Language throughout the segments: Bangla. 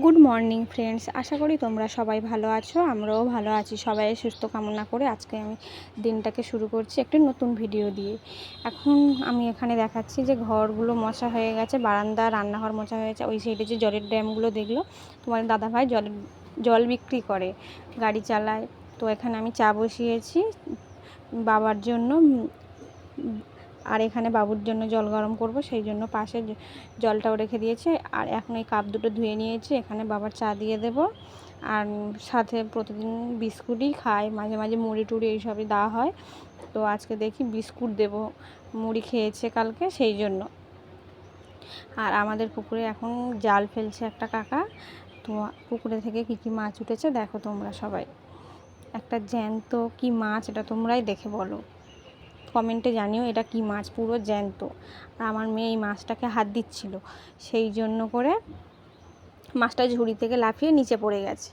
গুড মর্নিং ফ্রেন্ডস আশা করি তোমরা সবাই ভালো আছো, আমরাও ভালো আছি। সবাই সুস্থ কামনা করে আজকে আমি দিনটাকে শুরু করছি একটি নতুন ভিডিও দিয়ে। এখন আমি এখানে দেখাচ্ছি যে ঘরগুলো মশা হয়ে গেছে বারান্দা রান্নাঘর মোছা হয়েছে ওই সাইডে যে জলের ড্যামগুলো দেখল, তোমার দাদাভাই জল জল বিক্রি করে, গাড়ি চালায়। তো এখানে আমি চা বসিয়েছি, বাবার জন্য আর এখানে বাবুর জন্য জল গরম করব, সেই জন্য পাশে জলটাও রেখে দিয়েছে। আর এখন এই কাপ দুটো ধুয়ে নিয়েছি, এখানে বাবার চা দিয়ে দেব। আর সাথে প্রতিদিন বিস্কুটই খায় মাঝে মাঝে মুড়ি টুড়ি এইসবই দেওয়া হয়। তো আজকে দেখি বিস্কুট দেব, মুড়ি খেয়েছে কালকে, সেই জন্য। আর আমাদের পুকুরে এখন জাল ফেলছে একটা কাকা। তো পুকুরে থেকে কী কী মাছ উঠেছে দেখো তোমরা সবাই। একটা জ্যান্ত কি মাছ, এটা তোমরাই দেখে বলো। কমেন্টে জানিও এটা কি মাছ, পুরো জ্যান্ত। আর আমার মেয়ে এই মাছটাকে হাত দিচ্ছিল। সেই জন্য করে মাছটা ঝুড়ি থেকে লাফিয়ে নিচে পড়ে গেছে।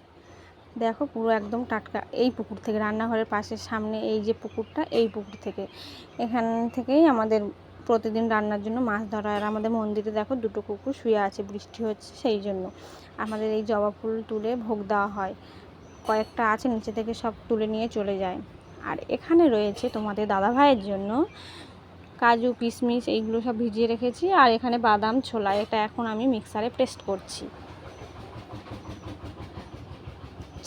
দেখো পুরো একদম টাটকা। এই পুকুর থেকে, রান্নাঘরের পাশের সামনে এই যে পুকুরটা, এই পুকুর থেকে। এখান থেকেই আমাদের প্রতিদিন রান্নার জন্য মাছ ধরা। আর আমাদের মন্দিরে দেখো দুটো কুকুর শুয়ে আছে, বৃষ্টি হচ্ছে সেই জন্য। আমাদের এই জবা ফুল তুলে ভোগ দেওয়া হয়। কয়েকটা আছে, নিচে থেকে সব তুলে নিয়ে চলে যায়। আর এখানে রয়েছে তোমাদের দাদা ভাইয়ের জন্য কাজু, কিশমিশ, এইগুলো সব ভিজিয়ে রেখেছি। আর এখানে বাদাম, ছোলা, এটা এখন আমি মিক্সারে পেস্ট করছি।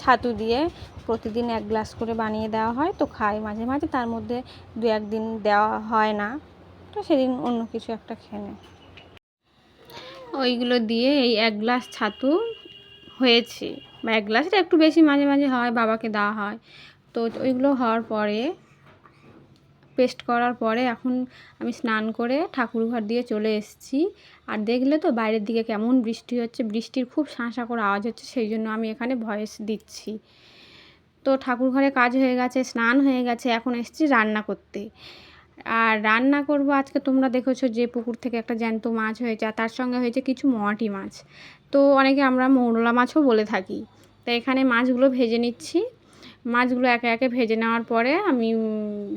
ছাতু দিয়ে প্রতিদিন এক গ্লাস করে বানিয়ে দেওয়া হয়। তো খাই মাঝে মাঝে, তার মধ্যে দু একদিন দেওয়া হয় না। তো সেদিন অন্য কিছু একটা খেয়ে নেয় ওইগুলো দিয়ে এই এক গ্লাস ছাতু হয়েছে। বা এক গ্লাসটা একটু বেশি মাঝে মাঝে হয়, বাবাকে দেওয়া হয়। তো ওইগুলো হওয়ার পরে, পেস্ট করার পরে এখন আমি স্নান করে ঠাকুর ঘর দিয়ে চলে এসেছি। আর দেখলে তো বাইরের দিকে কেমন বৃষ্টি হচ্ছে, বৃষ্টির খুব শাঁসা করে আওয়াজ হচ্ছে, সেই জন্য আমি এখানে ভয়েস দিচ্ছি। তো ঠাকুর ঘরে কাজ হয়ে গেছে, স্নান হয়ে গেছে, এখন এসেছি রান্না করতে। আর রান্না করব, আজকে তোমরা দেখেছ যে পুকুর থেকে একটা জ্যান্ত মাছ হয়েছে, আর তার সঙ্গে হয়েছে কিছু মোয়াটি মাছ। তো অনেকে আমরা মৌরলা মাছও বলে থাকি। তো এখানে মাছগুলো ভেজে নিচ্ছি। মাছগুলো একে একে ভেজে নেওয়ার পরে আমি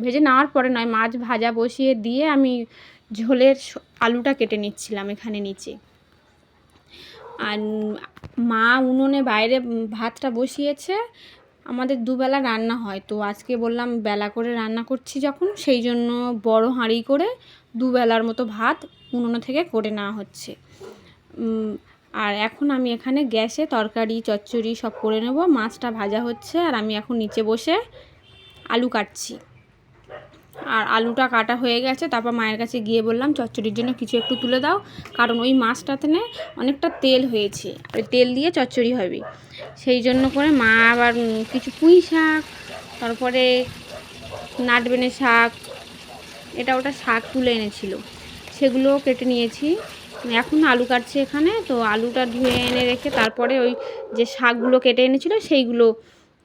ভেজে নেওয়ার পরে নয়, মাছ ভাজা বসিয়ে দিয়ে আমি ঝোলের আলুটা কেটে নিচ্ছিলাম এখানে নিচে। আর মা উনুনে বাইরে ভাতটা বসিয়েছে। আমাদের দুবেলা রান্না হয়, তো আজকে বললাম বেলা করে রান্না করছি যখন, সেই জন্য বড় হাঁড়ি করে দুবেলার মতো ভাত উনুনে থেকে করে নেওয়া হচ্ছে। আর এখন আমি এখানে গ্যাসে তরকারি, চচ্চড়ি সব করে নেব। মাছটা ভাজা হচ্ছে আর আমি এখন নিচে বসে আলু কাটছি। আর আলুটা কাটা হয়ে গেছে, তারপর মায়ের কাছে গিয়ে বললাম, চচ্চড়ির জন্য কিছু একটু তুলে দাও, কারণ ওই মাছটাতে না অনেকটা তেল হয়েছে ওই তেল দিয়ে চচ্চড়ি হবে। সেই জন্য করে মা আবার কিছু পুঁই শাক, তারপরে নাটবেনে শাক, এটা ওটা শাক তুলে এনেছিল, সেগুলোও কেটে নিয়েছি। এখন আলু কাটছি এখানে, তো আলুটা ধুয়ে এনে রেখে তারপরে ওই যে শাকগুলো কেটে এনেছিল সেইগুলো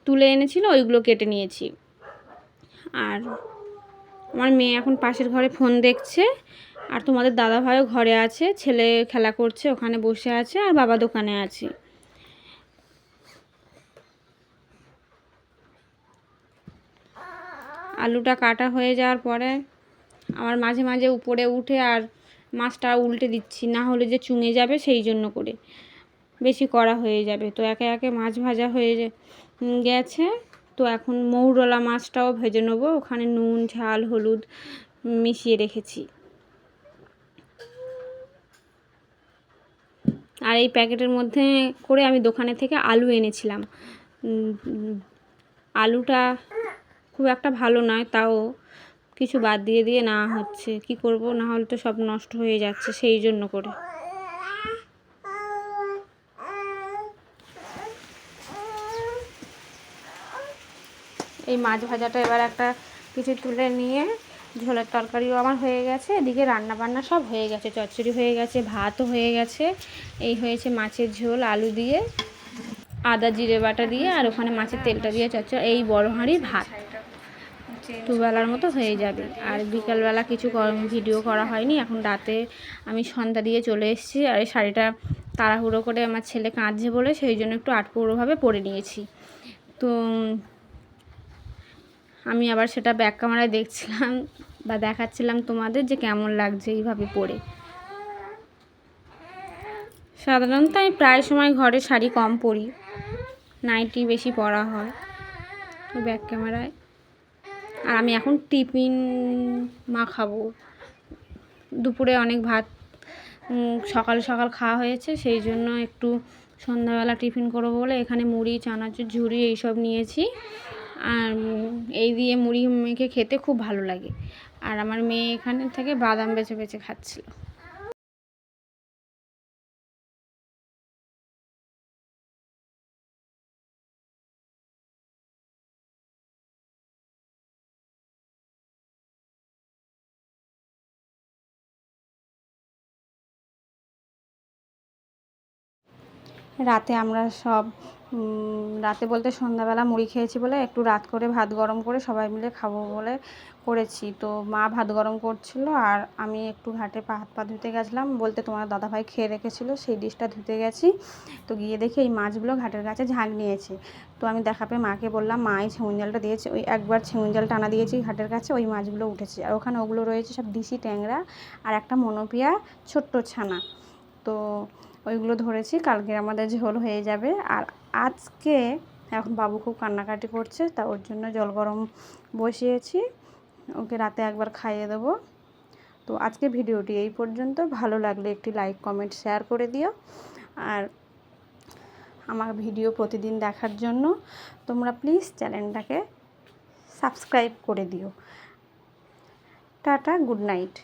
তুলে এনেছিল, ওইগুলো কেটে নিয়েছি। আর আমার মেয়ে এখন পাশের ঘরে ফোন দেখছে, আর তোমাদের দাদা ভাইও ঘরে আছে, ছেলে খেলা করছে, ওখানে বসে আছে, আর বাবা দোকানে আছে। আলুটা কাটা হয়ে যাওয়ার পরে আমার মাঝে মাঝে উপরে উঠে আর মাছটা উল্টে দিচ্ছি, না হলে যে চুঙে যাবে সেই জন্য করে। বেশি করা হয়ে যাবে। তো একে একে মাছ ভাজা হয়ে গেছে। তো এখন মৌরলা মাছটাও ভেজে নেব। ওখানে নুন, ঝাল, হলুদ মিশিয়ে রেখেছি। আর এই প্যাকেটের মধ্যে করে আমি দোকানে থেকে আলু এনেছিলাম। আলুটা খুব একটা ভালো নয়, তাও কিছু বাদ দিয়ে দিয়ে না হচ্ছে, কি করব? না হলে তো সব নষ্ট হয়ে যাচ্ছে সেই জন্য করে। এই মাছ ভাজাটা এবার একটা কিছু তুলে নিয়ে ঝোলের তরকারিও আমার হয়ে গেছে, এদিকে রান্না বান্না সব হয়ে গেছে, চচ্চড়ি হয়ে গেছে, ভাতও হয়ে গেছে। এই হয়েছে মাছের ঝোল, আলু দিয়ে, আদা, জিরে বাটা দিয়ে, আর ওখানে মাছের তেলটা দিয়ে চচ্চড়ি, এই বড় হাঁড়ি ভাত। দুবেলার মতো হয়ে যাবে। আর বিকালবেলা কিছু ভিডিও করা হয়নি। এখন রাতে আমি সন্ধ্যা দিয়ে চলে এসেছি। আর এই শাড়িটা তাড়াহুড়ো করে আমার ছেলে কাঁদছে বলে সেই জন্য একটু আটপৌরোভাবে পরে নিয়েছি। তো আমি আবার সেটা ব্যাক ক্যামেরায় দেখছিলাম বা দেখাচ্ছিলাম তোমাদের যে কেমন লাগছে এইভাবে পরে। সাধারণত আমি প্রায় সময় ঘরে শাড়ি কম পরি। নাইটি বেশি পরা হয়। ব্যাক ক্যামেরায় আর আমি এখন টিফিন মা খাব। দুপুরে অনেক ভাত সকাল সকাল খাওয়া হয়েছে, সেই জন্য একটু সন্ধ্যাবেলা টিফিন করব বলে এখানে মুড়ি, চানাচুর, ঝুড়ি এইসব নিয়েছি। আর এই দিয়ে মুড়ি মেখে খেতে খুব ভালো লাগে। আর আমার মেয়ে এখানে থেকে বাদাম বেছে বেছে খাচ্ছিল। রাতে আমরা সব রাতে বলতে সন্ধ্যাবেলা মুড়ি খেয়েছি বলে একটু রাত করে ভাত গরম করে সবাই মিলে খাব বলে করেছি। তো মা ভাত গরম করছিল আর আমি একটু ঘাটে পা, হাত পা ধুতে গেছিলাম। বলতে তোমার দাদাভাই খেয়ে রেখেছিল, সেই ডিশটা ধুতে গেছি। তো গিয়ে দেখি এই মাছগুলো ঘাটের কাছে ঝাঁক নিয়েছে। তো আমি দেখা পেয়ে মাকে বললাম, মা, এই ছেউন জালটা দিয়েছে, ওই একবার ছেউন জাল টানা দিয়েছি ঘাটের কাছে, ওই মাছগুলো উঠেছে। আর ওখানে ওগুলো রয়েছে সব দিশি ট্যাংরা আর একটা মনোপিয়া ছোট্ট ছানা। তো ওইগুলো ধরেছি কালকে আমাদের ঝোল হয়ে যাবে। আর আজকে এখন বাবু খুব কান্নাকাটি করছে, তা ওর জন্য জল গরম বসিয়েছি, ওকে রাতে একবার খাইয়ে দেবো। তো আজকে ভিডিওটি এই পর্যন্ত। ভালো লাগলে একটি লাইক, কমেন্ট, শেয়ার করে দিও। আর আমার ভিডিও প্রতিদিন দেখার জন্য তোমরা প্লিজ চ্যানেলটাকে সাবস্ক্রাইব করে দিও। Tata, good night.